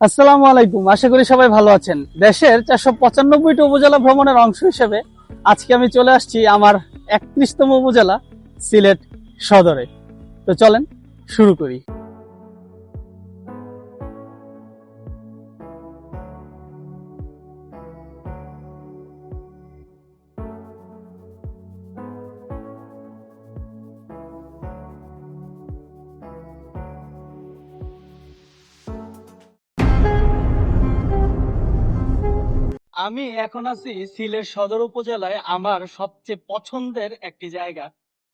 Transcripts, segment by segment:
আসসালামু আলাইকুম। আশা করি সবাই ভালো আছেন। দেশের চারশো পঁচানব্বইটি উপজেলা ভ্রমণের অংশ হিসেবে আজকে আমি চলে আসছি আমার একত্রিশতম উপজেলা সিলেট সদরে। তো চলেন, শুরু করি। আমি এখন আছি সিলেট সদর উপজেলায় আমার সবচেয়ে পছন্দের একটি জায়গা,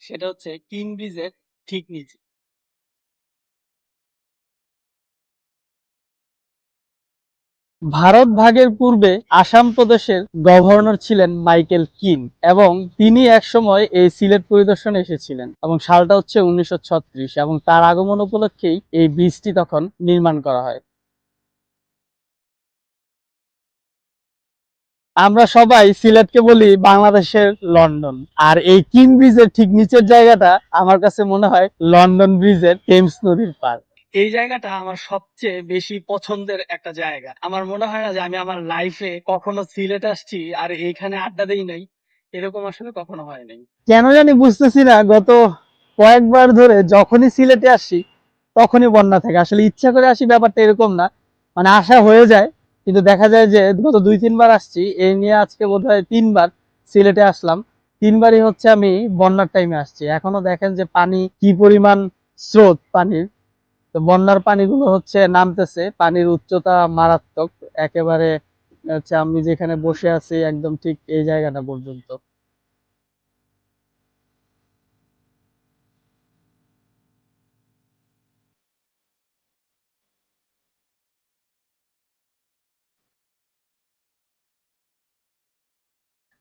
সেটা হচ্ছে কিং ব্রিজের ঠিক নিচে। ভারত ভাগের পূর্বে আসাম প্রদেশের গভর্নর ছিলেন মাইকেল কিন এবং তিনি একসময় এই সিলেট পরিদর্শনে এসেছিলেন এবং সালটা হচ্ছে উনিশশো ছত্রিশ এবং তার আগমন উপলক্ষেই এই ব্রিজটি তখন নির্মাণ করা হয়। আমরা সবাই সিলেটকে বলি বাংলাদেশের লন্ডন। আর এই কিং ব্রিজের ঠিক নিচের জায়গাটা আমার কাছে মনে হয় লন্ডন ব্রিজের টেমস নদীর পার এই জায়গাটা আমার সবচেয়ে বেশি পছন্দের একটা জায়গা। আমার মনে হয় না যে আমি আমার লাইফে কখনো সিলেট আসছি আর এইখানে আড্ডা দেই নাই। এরকম আসলে কখনো হয় নাই। কেন জানি বুঝতেছি না গত কয়েকবার ধরে যখনই সিলেটে আসি তখনই বন্যা থাকে। আসলে ইচ্ছা করে আসি ব্যাপারটা এরকম না। মানে আশা হয়ে যায় কিন্তু দেখা যায় যে গত দুই, তিনবার আসছি, এই নিয়ে আজকে বোধ তিনবার সিলেটে আসলাম। তিনবারই হচ্ছে আমি বন্যার টাইমে আসছি। এখনও দেখেন যে পানি কি পরিমাণ স্রোত পানির। তো বন্যার পানিগুলো হচ্ছে নামতেছে, পানির উচ্চতা মারাত্মক। একেবারে হচ্ছে আমি যেখানে বসে আছি, একদম ঠিক এই জায়গাটা পর্যন্ত।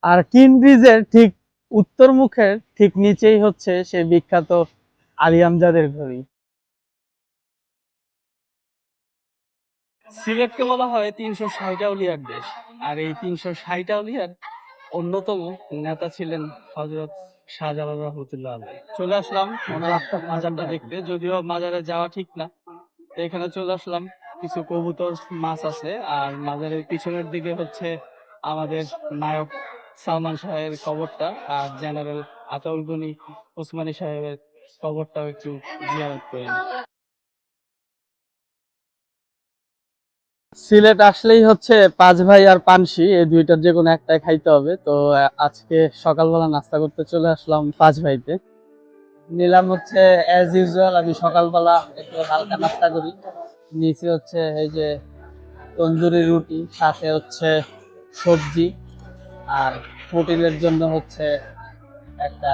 আর কিন ব্রিজের ঠিক উত্তর মুখের ঠিক নিচেই হচ্ছে সে বিখ্যাত আলিয়ামজাদের ঘড়ি। সিলেটকে বলা হয় তিনশো ষাট আউলিয়ার দেশ। আর এই তিনশো ষাট আউলিয়ার অন্যতম নেতা ছিলেন হজরত শাহজালাল রহমতুল্লাহ আলাই চলে আসলাম ওনার মাজারটা দেখতে। যদিও মাজারে যাওয়া ঠিক না এখানে চলে আসলাম। কিছু কবুতর, মাছ আছে, আর মাজারের পিছনের দিকে হচ্ছে আমাদের নায়ক সালমান সাহেবের কবরটা আর জেনারেল আতাউল গনি ওসমানী সাহেবের কবরটাও একটু জিয়ারত করে সিলেট আসলেই হচ্ছে পাঁচ ভাই আর পানসি, এই দুইটার যে কোনো একটাই খাইতে হবে। তো, আজকে সকালবেলা নাস্তা করতে চলে আসলাম পাঁচ ভাইতে। নিলাম হচ্ছে অ্যাজ ইউজুয়াল আমি সকালবেলা একটু হালকা নাস্তা করি। নিচে হচ্ছে, এই যে তন্দুরি রুটি, সাথে হচ্ছে সবজি। আর প্রোটিনের জন্য হচ্ছে একটা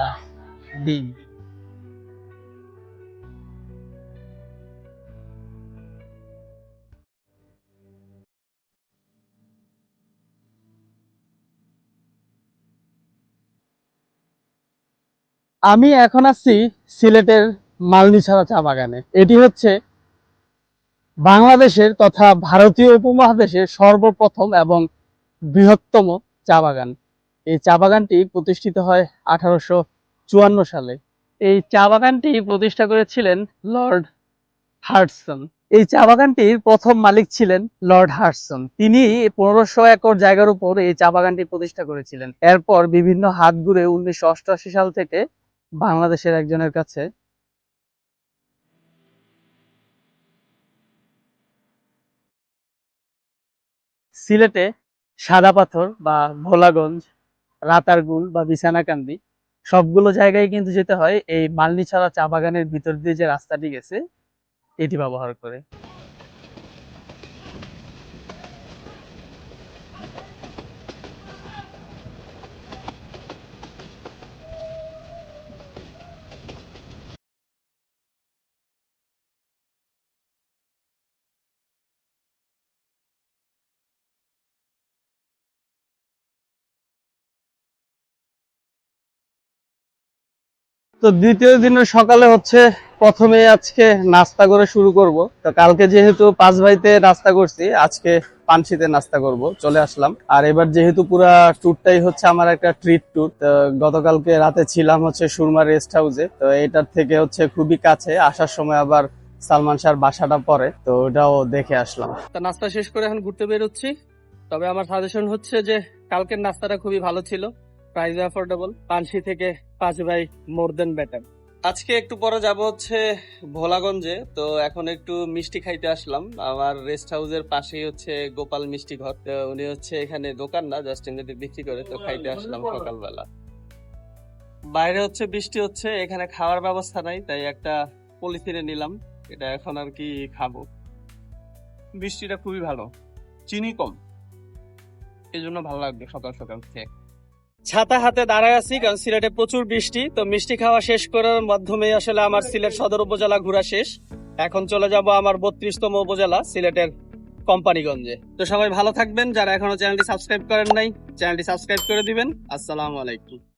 ডিম। আমি এখন আছি সিলেটের মালনিছাড়া চা বাগানে। এটি হচ্ছে বাংলাদেশের তথা ভারতীয় উপমহাদেশের সর্বপ্রথম এবং বৃহত্তম চা বাগান। এই চা বাগানটি প্রতিষ্ঠিত হয় আঠারোশো চুয়ান্ন সালে। এই চা বাগানটি প্রতিষ্ঠা করেছিলেন লর্ড হার্টসন। এই চা বাগানটির প্রথম মালিক ছিলেন লর্ড হার্টসন। তিনি পনেরোশো একর জায়গার উপর এই চা বাগানটি প্রতিষ্ঠা করেছিলেন। এরপর বিভিন্ন হাত ঘুরে উনিশশো অষ্টআশি সাল থেকে বাংলাদেশের একজনের কাছে সিলেটে সাদা পাথর বা ভোলাগঞ্জ, রাতারগুল বা বিছানাকান্দি, সবগুলো জায়গায় কিন্তু যেতে হয়। এই মালনি ছাড়া চা বাগানের ভিতর দিয়ে যে রাস্তাটি গেছে, এটি ব্যবহার করে। তো দ্বিতীয় দিনের সকালে হচ্ছে প্রথমে আজকে নাস্তা করে শুরু করব। তো কালকে যেহেতু পাঁচ ভাইতে নাস্তা করছি, আজকে পানসিতে নাস্তা করব, চলে আসলাম। আর এবার যেহেতু পুরা ট্যুরটাই হচ্ছে আমার একটা ট্রিট ট্যুর তো গতকালকে রাতে ছিলাম হচ্ছে সুরমা রেস্ট হাউসে তো এটার থেকে হচ্ছে খুবই কাছে, আসার সময় আবার সালমান শাহর বাসাটা পরে, তো ওটাও দেখে আসলাম। তা নাস্তা শেষ করে এখন ঘুরতে বেরোচ্ছি। তবে আমার সাজেশন হচ্ছে যে কালকের নাস্তাটা খুবই ভালো ছিল। প্রাইস অ্যাফোর্ডেবল পানসি থেকে পাঁচ ভাই মোর দেন বেটার আজকে একটু পরে যাব হচ্ছে ভোলাগঞ্জে তো এখন একটু মিষ্টি খাইতে আসলাম। আমার রেস্ট হাউসের পাশেই হচ্ছে গোপাল মিষ্টি ঘর। তো উনি হচ্ছে এখানে দোকান না জাস্ট এমনিতে বিক্রি করে তো খাইতে আসলাম সকালবেলা। বাইরে হচ্ছে বৃষ্টি হচ্ছে এখানে খাওয়ার ব্যবস্থা নাই তাই একটা পলিথিনে নিলাম। এটা এখন আর কি খাব। বৃষ্টিটা খুবই ভালো। চিনি কম। এই জন্য ভালো লাগবে সকাল সকাল খেয়ে। ছাতা হাতে দাঁড়ায় আছি, কারণ সিলেটে প্রচুর বৃষ্টি, তো মিষ্টি খাওয়া শেষ করার মাধ্যমে আসলে আমার সিলেট সদর উপজেলা ঘোরা শেষ। এখন চলে যাব আমার বত্রিশতম উপজেলা, সিলেটের কোম্পানিগঞ্জে। তো সবাই ভালো থাকবেন, যারা এখনও চ্যানেলটি সাবস্ক্রাইব করেন নাই, চ্যানেলটি সাবস্ক্রাইব করে দিবেন। আসসালামু আলাইকুম।